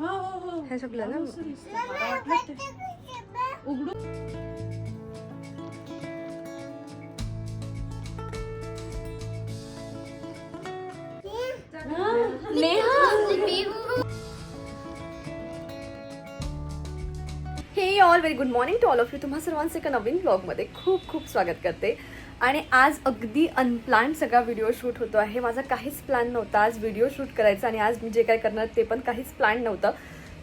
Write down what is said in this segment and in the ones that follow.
हो सगळं ना उघडून all very good morning to all of you तुम्हा सर्वांचं एका नवीन ब्लॉग ब्लॉगमध्ये खूप खूप स्वागत करते। आणि आज अगदी अनप्लान सगळा व्हिडिओ शूट होतो आहे. माझा काहीच प्लॅन नव्हता. आज व्हिडिओ शूट करायचा आणि आज मी जे काय करणार ते पण काहीच प्लॅन नव्हतं.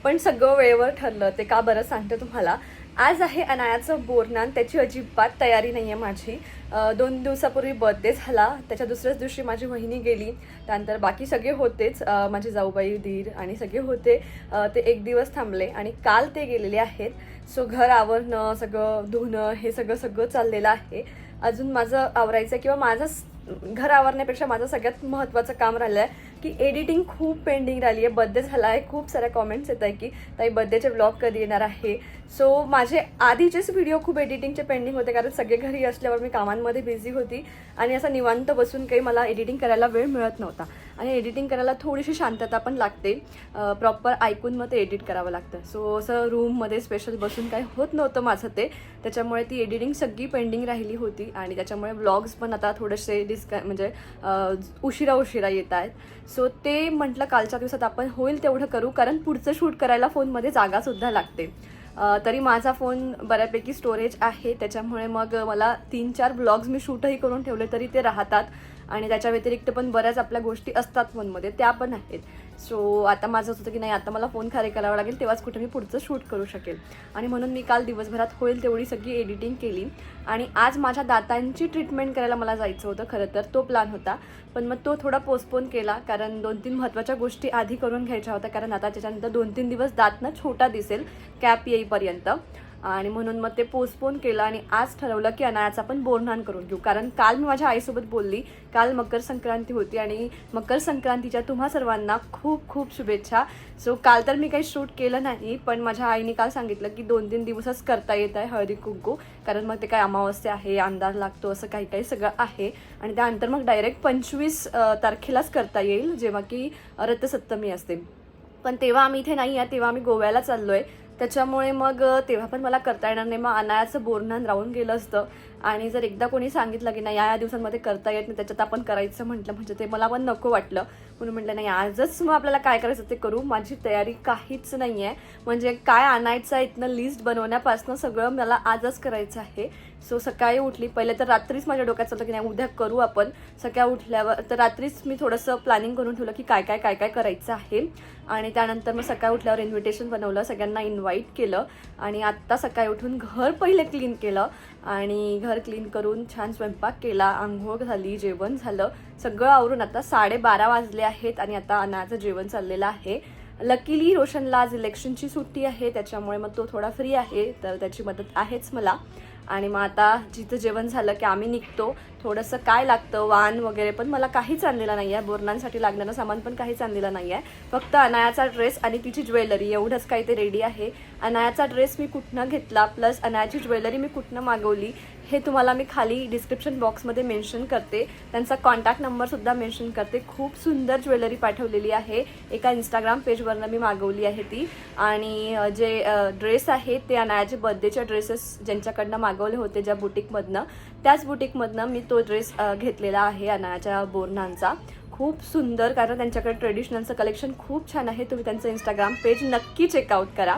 पण सगळं वेळेवर ठरलं. ते का बरं सांगते तुम्हाला. आज आहे अनायाचं बोरनान त्याची अजिबात तयारी नाही आहे माझी. दोन दिवसापूर्वी बर्थडे झाला. त्याच्या दुसऱ्याच दिवशी माझी वहिनी गेली. त्यानंतर बाकी सगळे होतेच. माझे जाऊबाई दीर आणि सगळे होते. ते एक दिवस थांबले आणि काल ते गेलेले आहेत. सो घर आवरणं सगळं धुणं हे सगळं सगळं चाललेलं आहे. अजून माझं आवरायचं किंवा माझं घर आवरण्यापेक्षा माझं सगळ्यात महत्त्वाचं काम राहिलं आहे की एडिटिंग खूप पेंडिंग राहिली आहे बर्थडे झाला आहे खूप साऱ्या कॉमेंट्स येत आहे की ताई बर्थडेचे ब्लॉग कधी येणार आहे? सो माझे आधीचेच व्हिडिओ खूप एडिटिंगचे पेंडिंग होते कारण सगळे घरी असल्यावर मी कामांमध्ये बिझी होती आणि असं निवांत बसून काही मला एडिटिंग करायला वेळ मिळत नव्हता. आणि एडिटिंग करायला थोडीशी शांतता पण लागते. प्रॉपर ऐकून मग ते एडिट करावं लागतं. सो असं रूममध्ये स्पेशल बसून काही होत नव्हतं माझं ते. त्याच्यामुळे ती एडिटिंग सगळी पेंडिंग राहिली होती आणि त्याच्यामुळे व्लॉग्स पण आता थोडेसे डिस्क म्हणजे उशिरा उशिरा येत आहेत. सो ते म्हटलं कालच्या दिवसात आपण होईल तेवढं करू कारण पुढचं शूट करायला फोनमध्ये जागासुद्धा लागते. तरी माझा फोन बऱ्यापैकी स्टोरेज आहे त्याच्यामुळे मग मला तीन चार ब्लॉग्स मी शूटही करून ठेवले तरी ते राहतात. आणि त्याच्या व्यतिरिक्त पण बऱ्याच आपल्या गोष्टी असतात फोनमध्ये त्या पण आहेत. सो आता माझं असं होतं की नाही आता मला फोन खारे करावा लागेल तेव्हाच कुठे मी पुढचं शूट करू शकेल. आणि म्हणून मी काल दिवसभरात होईल तेवढी सगळी एडिटिंग केली. आणि आज माझ्या दातांची ट्रीटमेंट करायला मला जायचं होतं खरं तर तो प्लॅन होता. पण मग तो थोडा पोस्टपोन केला कारण दोन तीन महत्त्वाच्या गोष्टी आधी करून घ्यायच्या होत्या कारण आता त्याच्यानंतर दोन तीन दिवस दातनं छोटा दिसेल कॅप येईपर्यंत. आणि म्हणून मग ते पोस्टपोन केलं आणि आज ठरवलं की अनायाचं आपण बोरणान करून घेऊ. कारण काल मी माझ्या आईसोबत बोलली काल मकर संक्रांती होती आणि मकर संक्रांतीच्या तुम्हा सर्वांना खूप खूप शुभेच्छा. सो काल तर मी काही शूट केलं नाही पण माझ्या आईने काल सांगितलं की दोन तीन दिवसच करता येत आहे हळदी कुंकू. कारण मग ते काय अमावस्या आहे अंदाज लागतो असं काही काही सगळं आहे. आणि त्यानंतर मग डायरेक्ट पंचवीस तारखेलाच करता येईल जेव्हा की रथसप्तमी असते. पण तेव्हा आम्ही इथे नाही आहे तेव्हा आम्ही गोव्याला चाललो आहे त्याच्यामुळे मग तेव्हा पण मला करता येणार नाही. मग अनायाचं बोरणान राहून गेलं असतं. आणि जर एकदा कोणी सांगितलं की नाही या या दिवसांमध्ये करता येत नाही त्याच्यात आपण करायचं म्हटलं म्हणजे ते मला पण नको वाटलं. म्हणून म्हटलं नाही आजच मग आपल्याला काय करायचं ते करू. माझी तयारी काहीच नाही आहे म्हणजे काय आणायचं आहे इथनं लिस्ट बनवण्यापासून सगळं मला आजच करायचं आहे. सो सकाळी उठली. पहिले तर रात्रीच माझ्या डोक्यात चाललं की नाही उद्या करू आपण. सकाळी उठल्यावर तर रात्रीच मी थोडंसं प्लॅनिंग करून ठेवलं की काय काय काय काय करायचं आहे. आणि त्यानंतर मग सकाळी उठल्यावर इन्व्हिटेशन बनवलं सगळ्यांना इन्व्हाइट केलं. आणि आत्ता सकाळी उठून घर पहिले क्लीन केलं. आणि घर क्लीन करून छान स्वयंपाक केला. आंघोळ झाली जेवण झालं. सगळं आवरून आता साडेबारा वाजले आहेत आणि आता अनाचं जेवण चाललेलं आहे. लकीली रोशनला आज इलेक्शनची सुट्टी आहे त्याच्यामुळे मग तो थोडा फ्री आहे तर त्याची मदत आहेच मला. आणि मग आता जिथं जेवण झालं की आम्ही निघतो थोडंसं काय लागतं वाण वगैरे पण मला काहीच आणलेलं नाही आहे बोरणांसाठी लागणारं सामान पण काहीच आणलेलं नाही आहे फक्त अनायाचा ड्रेस आणि तिची ज्वेलरी एवढंच काही ते रेडी आहे. अनायाचा ड्रेस मी कुठनं घेतला प्लस अनायाची ज्वेलरी मी कुठनं मागवली हे तुम्हाला मी खाली डिस्क्रिप्शन बॉक्समध्ये मेन्शन करते. त्यांचा कॉन्टॅक्ट नंबरसुद्धा मेन्शन करते. खूप सुंदर ज्वेलरी पाठवलेली आहे. एका इंस्टाग्राम पेजवरनं मी मागवली आहे ती. आणि जे ड्रेस आहे ते अनायाचे बर्थडेचे ड्रेसेस ज्यांच्याकडनं मागवले होते ज्या बुटीकमधनं त्याच बुटीकमधनं मी तो ड्रेस घेतलेला आहे अनायाच्या बोरणांचा खूप सुंदर कारण त्यांच्याकडे ट्रेडिशनलचं कलेक्शन खूप छान आहे. तुम्ही त्यांचं इंस्टाग्राम पेज नक्की चेकआउट करा.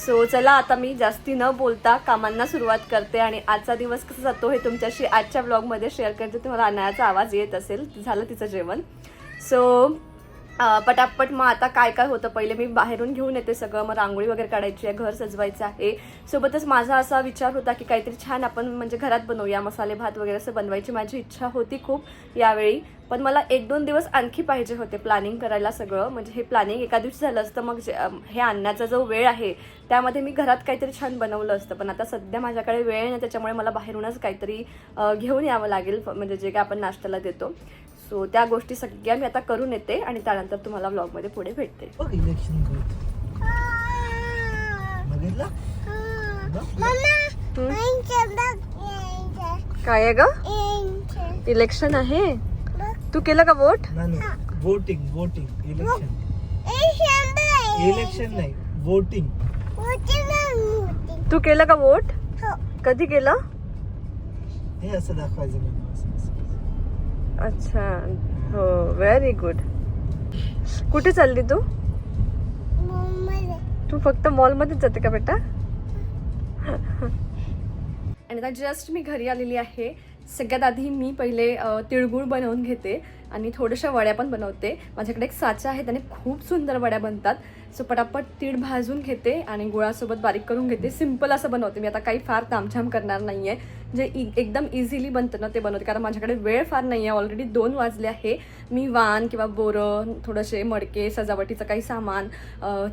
सो चला आता मी जास्ती न बोलता कामांना सुरुवात करते आणि आजचा दिवस कसा जातो हे तुमच्याशी आजच्या ब्लॉगमध्ये शेअर करते. तुम्हाला अनायाचा आवाज येत असेल झालं तिचं जेवण. सो पटापट मग आता काय काय होतं? पहिले मी बाहेरून घेऊन येते सगळं. मग रांगोळी वगैरे काढायची आहे घर सजवायचं आहे. सोबतच माझा असा विचार होता की काहीतरी छान आपण म्हणजे घरात बनवूया. मसाले भात वगैरे असं बनवायची माझी इच्छा होती खूप यावेळी. पण मला एक दोन दिवस आणखी पाहिजे होते प्लॅनिंग करायला सगळं. म्हणजे हे प्लॅनिंग एका दिवशी झालं असतं मग जे- हे आणण्याचा जो वेळ आहे त्यामध्ये मी घरात काहीतरी छान बनवलं असतं. पण आता सध्या माझ्याकडे वेळ नाही त्याच्यामुळे मला बाहेरूनच काहीतरी घेऊन यावं लागेल. फ- म्हणजे जे काय आपण नाश्त्याला देतो. सो त्या गोष्टी सगळ्या मी आता करून येते आणि त्यानंतर तुम्हाला ब्लॉगमध्ये पुढे भेटते. इलेक्शन काय आहे ग? इलेक्शन आहे? तू केलं का वोट नाही वोटिंग वोटिंग इलेक्शन इलेक्शन नाही. वोटिंग तू केलं का वोट कधी केलं? हे असं दाखवायचं. अच्छा. हो व्हेरी गुड कुठे चालली तू? तू फक्त मॉलमध्येच जाते का बेटा? आणि आता जस्ट मी घरी आलेली आहे. सगळ्यात आधी मी पहिले तिळगुळ बनवून घेते. आणि थोड्याशा वड्या पण बनवते. माझ्याकडे एक साचा आहे त्याने खूप सुंदर वड्या बनतात. सो पटापट तीळ भाजून घेते आणि गुळासोबत बारीक करून घेते. सिंपल असं बनवते मी. आता काही फार तामछाम करणार नाही आहे जे इ एकदम इझिली बनतं ना ते बनवते. कारण माझ्याकडे वेळ फार नाही आहे ऑलरेडी दोन वाजले आहे. मी वान किंवा बोरं थोडेसे मडके सजावटीचं काही सामान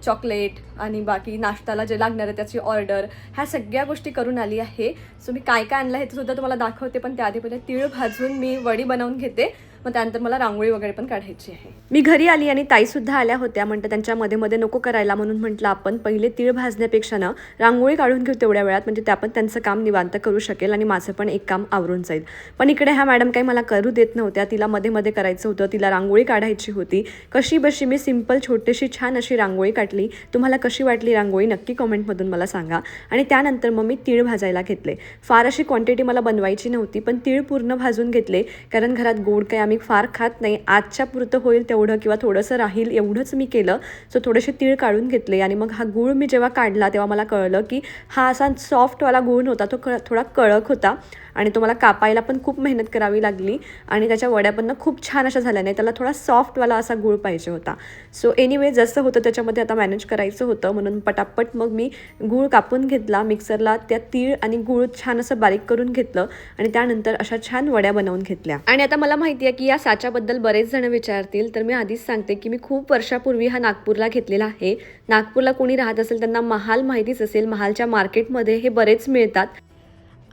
चॉकलेट आणि बाकी नाश्त्याला जे लागणार आहे त्याची ऑर्डर ह्या सगळ्या गोष्टी करून आली आहे. सो मी काय काय आणलं हे सुद्धा तुम्हाला दाखवते. पण त्याआधी पहिले तीळ भाजून मी वडी बनवून घेते. मग त्यानंतर मला रांगोळी वगैरे पण काढायची आहे. मी घरी आली आणि ताई सुद्धा आल्या होत्या म्हणतात त्यांच्या मध्ये मध्ये नको करायला म्हणून म्हटलं आपण पहिले तीळ भाजण्यापेक्षा ना रांगोळी काढून घेऊ तेवढ्या वेळात म्हणजे त्या पण त्यांचं काम निवांत करू शकेल आणि माझं पण एक काम आवरून जाईल. पण इकडे ह्या मॅडम काही मला करू देत नव्हत्या तिला मध्ये मध्ये करायचं होतं तिला रांगोळी काढायची होती. कशी बशी मी सिंपल छोटीशी छान अशी रांगोळी काढली. तुम्हाला कशी वाटली रांगोळी नक्की कॉमेंटमधून मला सांगा. आणि त्यानंतर मग मी तीळ भाजायला घेतले. फार अशी क्वांटिटी मला बनवायची नव्हती पण तीळ पूर्ण भाजून घेतले. कारण घरात गोड काही आम्ही फार खात नाही. आजच्या पुरतं होईल तेवढं किंवा थोडंसं राहील एवढंच मी केलं. सो थोडेसे तीळ काढून घेतले आणि मग हा गूळ मी जेव्हा काढला तेव्हा मला कळलं की हा असा सॉफ्टवाला गूळ नव्हता. तो क थोडा कडक होता आणि तो मला कापायला पण खूप मेहनत करावी लागली आणि त्याच्या वड्या पण खूप छान अशा झाल्या नाही. त्याला थोडा सॉफ्टवाला असा गूळ पाहिजे होता. सो एनिवे जसं होतं त्याच्यामध्ये आता मॅनेज करायचं होतं. म्हणून पटापट मग मी गूळ कापून घेतला. मिक्सरला त्या तीळ आणि गूळ छान असं बारीक करून घेतलं आणि त्यानंतर अशा छान वड्या बनवून घेतल्या. आणि आता मला माहिती आहे की या साच्याबद्दल बरेच जण विचारतील. तर मी आधीच सांगते की मी खूप वर्षापूर्वी हा नागपूरला घेतलेला आहे. नागपूरला कोणी राहत असेल त्यांना महाल माहितीच असेल. महालच्या मार्केटमध्ये हे बरेच मिळतात.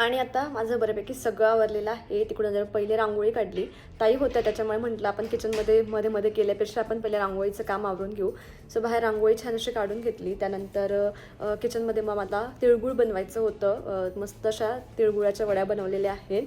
आणि आता माझं बऱ्यापैकी सगळं आवरलेलं आहे. तिकडून जर पहिले रांगोळी काढली ताई होत्या त्याच्यामुळे म्हटलं आपण किचनमध्ये मध्ये मध्ये केल्यापेक्षा आपण पहिले रांगोळीचं काम आवरून घेऊ. सो बाहेर रांगोळी छान अशी काढून घेतली. त्यानंतर किचनमध्ये मग मला तिळगुळ बनवायचं होतं. मस्त अशा तिळगुळाच्या वड्या बनवलेल्या आहेत.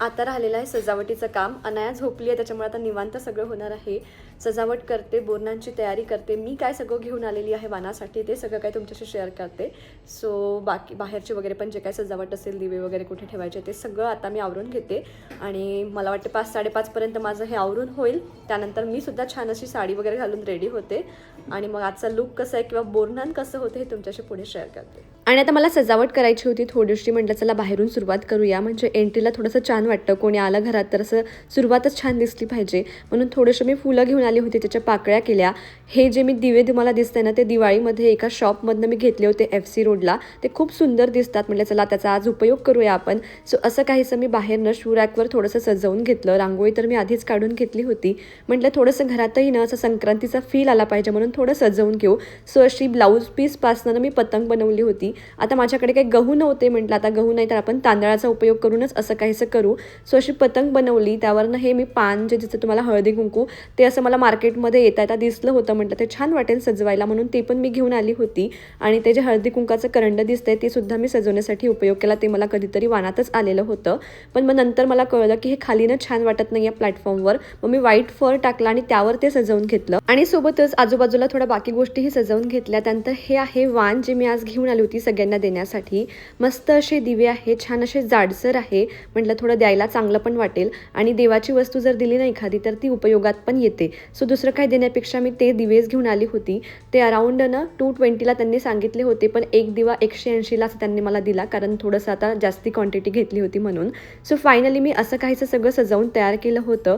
आता राहिलेलं आहे सजावटीचं काम. अनाया झोपली आहे त्याच्यामुळे आता निवांत सगळं होणार आहे. सजावट करते बोरणांची तयारी करते. मी काय सगळं घेऊन आलेली आहे वानासाठी ते सगळं काय तुमच्याशी शेअर करते. सो बाकी बाहेरचे वगैरे पण जे काय सजावट असेल दिवे वगैरे कुठे ठेवायचे ते सगळं आता मी आवरून घेते. आणि मला वाटते पाच साडेपाचपर्यंत माझं हे आवरून होईल. त्यानंतर मी सुद्धा छान अशी साडी वगैरे घालून रेडी होते. आणि मग आजचा लुक कसं आहे किंवा बोरणान कसं होतं हे तुमच्याशी पुढे शेअर करते. आणि आता मला सजावट करायची होती थोडीशी म्हटलं चला बाहेरून सुरुवात करूया. म्हणजे एंट्रीला थोडंसं छान वाटतं. कोणी आलं घरात तर असं सुरुवातच छान दिसली पाहिजे. म्हणून थोडंसं मी फुलं घेऊन आली होती त्याच्या पाकळ्या केल्या. हे जे मी दिवे तुम्हाला दिसतंय ना ते दिवाळीमध्ये एका शॉपमधनं मी घेतले होते एफ सी रोडला ते खूप सुंदर दिसतात. म्हटलं चला त्याचा आज उपयोग करूया आपण. सो असं काहीसं मी बाहेरनं शू रॅकवर थोडंसं सजवून घेतलं. रांगोळी तर मी आधीच काढून घेतली होती. म्हटलं थोडंसं घरातही ना असं संक्रांतीचा फील आला पाहिजे म्हणून थोडं सजवून घेऊ. सो अशी ब्लाऊज पीसपासनं मी पतंग बनवली होती. आता माझ्याकडे काही गहू नव्हते म्हटलं आता गहू नाही तर आपण तांदळाचा उपयोग करूनच असं काहीसं करू. सो अशी पतंग बनवली. त्यावरनं हे मी पान जे जिचं तुम्हाला हळदी कुंकू ते असं मला मार्केटमध्ये येता येता दिसलं होतं म्हटलं ते छान वाटेल सजवायला म्हणून ते पण मी घेऊन आली होती. आणि ते जे हळदी कुंकाचं करंड दिसतंय ते सुद्धा मी सजवण्यासाठी उपयोग केला ते मला कधीतरी वानातच आलेलं होतं. पण मग नंतर मला कळलं की हे खालीनं छान वाटत नाही या प्लॅटफॉर्मवर. मग मी व्हाईट फर टाकला आणि त्यावर ते सजवून घेतलं. आणि सोबतच आजूबाजूला थोड्या बाकी गोष्टीही सजवून घेतल्या. त्यानंतर हे आहे वाण जे मी आज घेऊन आली होती सगळ्यांना देण्यासाठी. मस्त असे दिवे आहे छान असे जाडसर आहे. म्हटलं थोडं द्यायला चांगलं पण वाटेल. आणि देवाची वस्तू जर दिली ना एखादी तर ती उपयोगात पण येते. सो दुसरं काय देण्यापेक्षा मी ते दिवेच घेऊन आली होती. ते अराऊंड ना टू ट्वेंटीला त्यांनी सांगितले होते पण एक दिवा एकशे ऐंशीला असं त्यांनी मला दिला कारण थोडंसं आता जास्ती क्वांटिटी घेतली होती म्हणून. सो फायनली मी असं काहीचं सगळं सजवून तयार केलं होतं.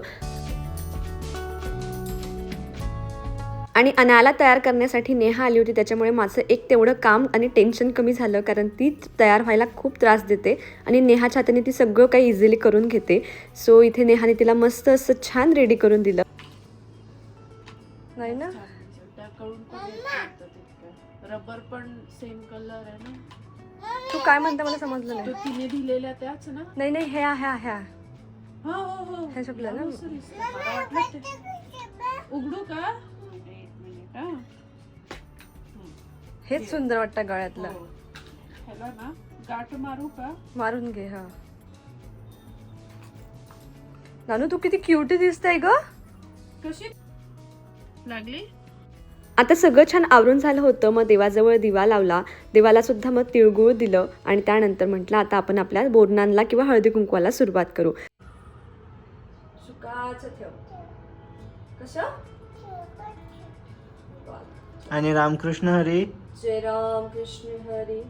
आणि अनाला तयार करण्यासाठी नेहा आली होती त्याच्यामुळे माझं एक तेवढं काम आणि टेन्शन कमी झालं कारण ती तयार व्हायला खूप त्रास देते. आणि नेहाच्या हाताने ती सगळं काही इझिली करून घेते. सो इथे नेहाने तिला मस्त असं छान रेडी करून दिलं. नाही ना? पण. रबर पण सेम कलर आहे ना? तू काय म्हणता मला समजलं तो नाही तिने दिलेल्या त्याच ना? नाही नाही ह्या ह्या ह्या. हो हो हो. हे संपलं ना? उघडू का? एक मिनिट हा. हेच सुंदर वाटतं गळ्यातलं. ह्याला ना गाठ मारू का? मारून घे हा. नानू तू किती क्युटी दिसते ग. कशी? लागली? आता सगळं छान आवरून झालं होतं मग देवाजवळ दिवा लावला. देवाला सुद्धा मग तिळगुळ दिलं आणि त्यानंतर म्हटलं आता आपण आपल्या बोरनांना किंवा हळदी कुंकवाला सुरुवात करू. सुकाचं ठेव. कसं? आणि रामकृष्ण हरी? जय राम कृष्ण हरी.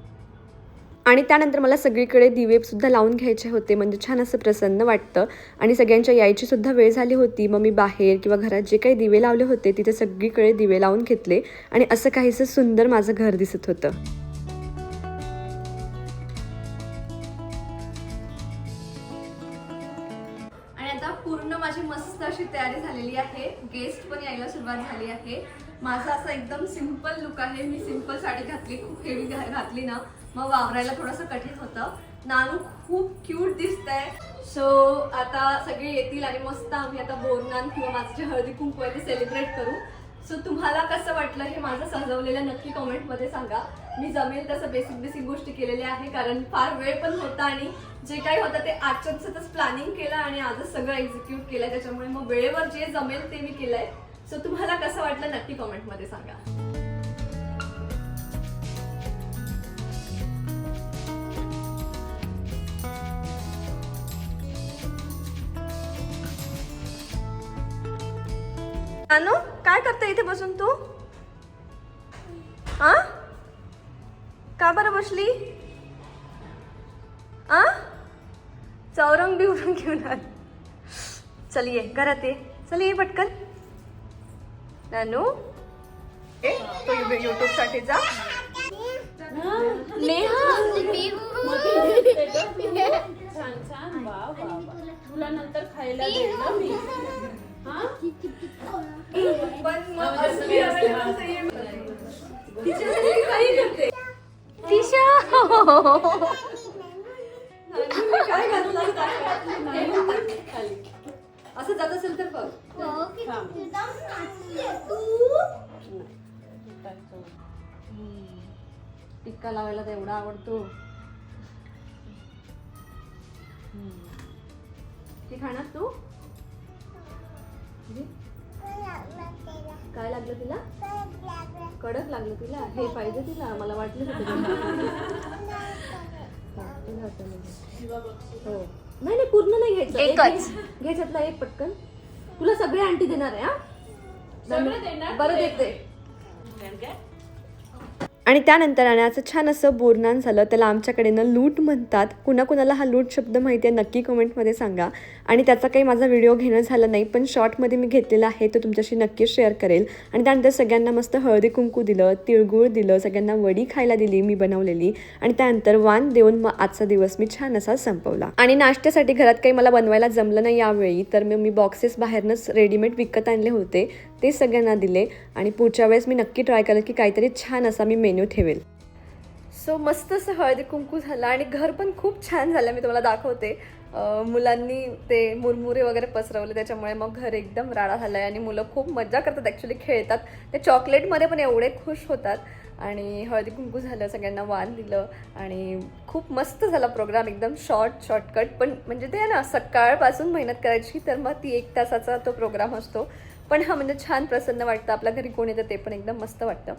आणि त्यानंतर मला सगळीकडे दिवेसुद्धा लावून घ्यायचे होते. म्हणजे छान असं प्रसन्न वाटतं. आणि सगळ्यांच्या यायची सुद्धा वेळ झाली होती. मग मी बाहेर किंवा घरात जे काही दिवे लावले होते तिथे सगळीकडे दिवे लावून घेतले. आणि असं काहीसं सुंदर माझं घर दिसत होतं. आणि आता पूर्ण माझी मस्त अशी तयारी झालेली आहे. गेस्ट पण यायला सुरुवात झाली आहे. माझा असा एकदम सिंपल लुक आहे. मी सिंपल साडी घातली. खूप हेवी घातली ना. मग वावरायला थोडंसं कठीण होतं. नानू खूप क्यूट दिसतंय. सो आता सगळे येतील आणि मस्त आम्ही आता बोरनान किंवा माझं जे हळदी कुंकू आहे ते सेलिब्रेट करू. सो तुम्हाला कसं वाटलं हे माझं सजवलेलं नक्की कमेंटमध्ये सांगा. मी जमेल तसं बेसिक बेसिक गोष्टी केलेल्या आहे कारण फार वेळ पण होता आणि जे काही होतं ते आजच्या दिवसातच प्लॅनिंग केलं आणि आजच सगळं एक्झिक्यूट केलंय त्याच्यामुळे मग वेळेवर जे जमेल ते मी केलंय. सो तुम्हाला कसं वाटलं नक्की कमेंटमध्ये सांगा. अनु काय करते इथे बसून तू? हा का बरं बसली? आ? चौरंग बिवरंग घेऊन आली. चल ये घरात ये. चल ये पटकन. नानू? ए तो युट्यूब साठीचा नेहा. छान छान वा वा वा तुला नंतर खायला देईल ना मी हा पण मग असली available नाहीये. तिच्यासाठी काही करते तिशा नानूने काय घालू काय घातलं नाही. खाली. असं जात असेल तर बघ टिक्का लावायला तर एवढा आवडतो ते खाणार तू घे. काय लागलं तिला? कडक लागलं तिला? हे पाहिजे तिला? मला वाटलं होतं हो. नाही नाही पूर्ण नाही घ्यायचं. एक एकच. घ्यायच्यातला एक पटकन. तुला सगळे आणटी देणार आहे हा? बरं देते. आणि त्यानंतर आणि असं छान असं बोरनान झालं त्याला आमच्याकडे ना लूट म्हणतात. कुणाकुणाला हा लूट शब्द माहिती आहे नक्की कमेंटमध्ये सांगा. आणि त्याचा काही माझा व्हिडिओ घेणं झालं नाही पण शॉर्टमध्ये मी घेतलेला आहे तो तुमच्याशी नक्की शेअर करेल. आणि त्यानंतर सगळ्यांना मस्त हळदी कुंकू दिलं तिळगुळ दिलं सगळ्यांना वडी खायला दिली मी बनवलेली. आणि त्यानंतर वान देऊन मग आजचा दिवस मी छान असा संपवला. आणि नाश्त्यासाठी घरात काही मला बनवायला जमलं नाही यावेळी तर मग मी बॉक्सेस बाहेरनंच रेडीमेड विकत आणले होते. ते सगळ्यांना दिले आणि पुढच्या वेळेस मी नक्की ट्राय करेल की काहीतरी छान असा मी मेन्यू ठेवेल. सो मस्त असं हळदी कुंकू झालं आणि घर पण खूप छान झालं मी तुम्हाला दाखवते. मुलांनी ते मुरमुरे वगैरे पसरवले त्याच्यामुळे मग घर एकदम राडा झालं आहे आणि मुलं खूप मजा करतात ॲक्च्युली खेळतात. ते चॉकलेटमध्ये पण एवढे खुश होतात. आणि हळदी कुंकू झालं सगळ्यांना वाण दिलं आणि खूप मस्त झाला प्रोग्राम एकदम शॉर्ट शॉर्टकट पण म्हणजे ते आहे ना सकाळपासून मेहनत करायची तर मग ती एक तासाचा तो प्रोग्राम असतो. पण हा म्हणजे छान प्रसन्न वाटतं. आपल्या घरी कोण येतं ते पण एकदम मस्त वाटतं.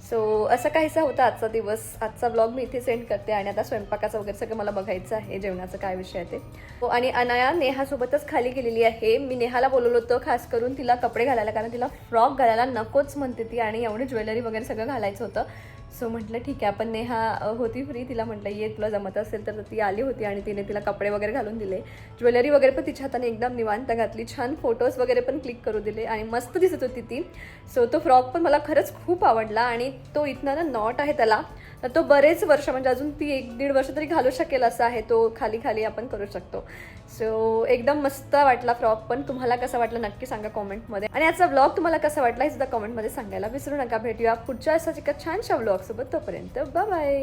सो असं काहीसा होता आजचा दिवस. आजचा ब्लॉग मी इथे सेंड करते आणि आता स्वयंपाकाचं वगैरे सगळं मला बघायचं आहे जेवणाचं काय विषय आहे ते. हो आणि अनाया नेहासोबतच खाली गेलेली आहे. मी नेहाला बोलवलं होतं खास करून तिला कपडे घालायला कारण तिला फ्रॉक घालायला नकोच म्हणते ती आणि एवढी ज्वेलरी वगैरे सगळं घालायचं होतं. सो म्हटलं ठीक आहे आपण नेहा होती फ्री तिला म्हटलं ये तुला जमत असेल तर ती आली होती आणि तिने तिला कपडे वगैरे घालून दिले. ज्वेलरी वगैरे पण तिच्या हाताने एकदम निवांत घातली. छान फोटोज वगैरे पण क्लिक करू दिले आणि मस्त दिसत होती ती. सो तो फ्रॉक पण मला खरंच खूप आवडला आणि तो इथनं ना नॉट आहे त्याला. तर तो बरेच वर्ष म्हणजे अजून ती एक दीड वर्ष तरी घालू शकेल असा आहे. तो खाली खाली आपण करू शकतो. सो एकदम मस्त वाटला फ्रॉक पण. तुम्हाला कसा वाटला नक्की सांगा कॉमेंटमध्ये आणि याचा ब्लॉग तुम्हाला कसा वाटला हे सुद्धा कॉमेंटमध्ये सांगायला विसरू नका. भेटूया पुढच्या असाच एका छानशा ब्लॉगसोबत तोपर्यंत बाय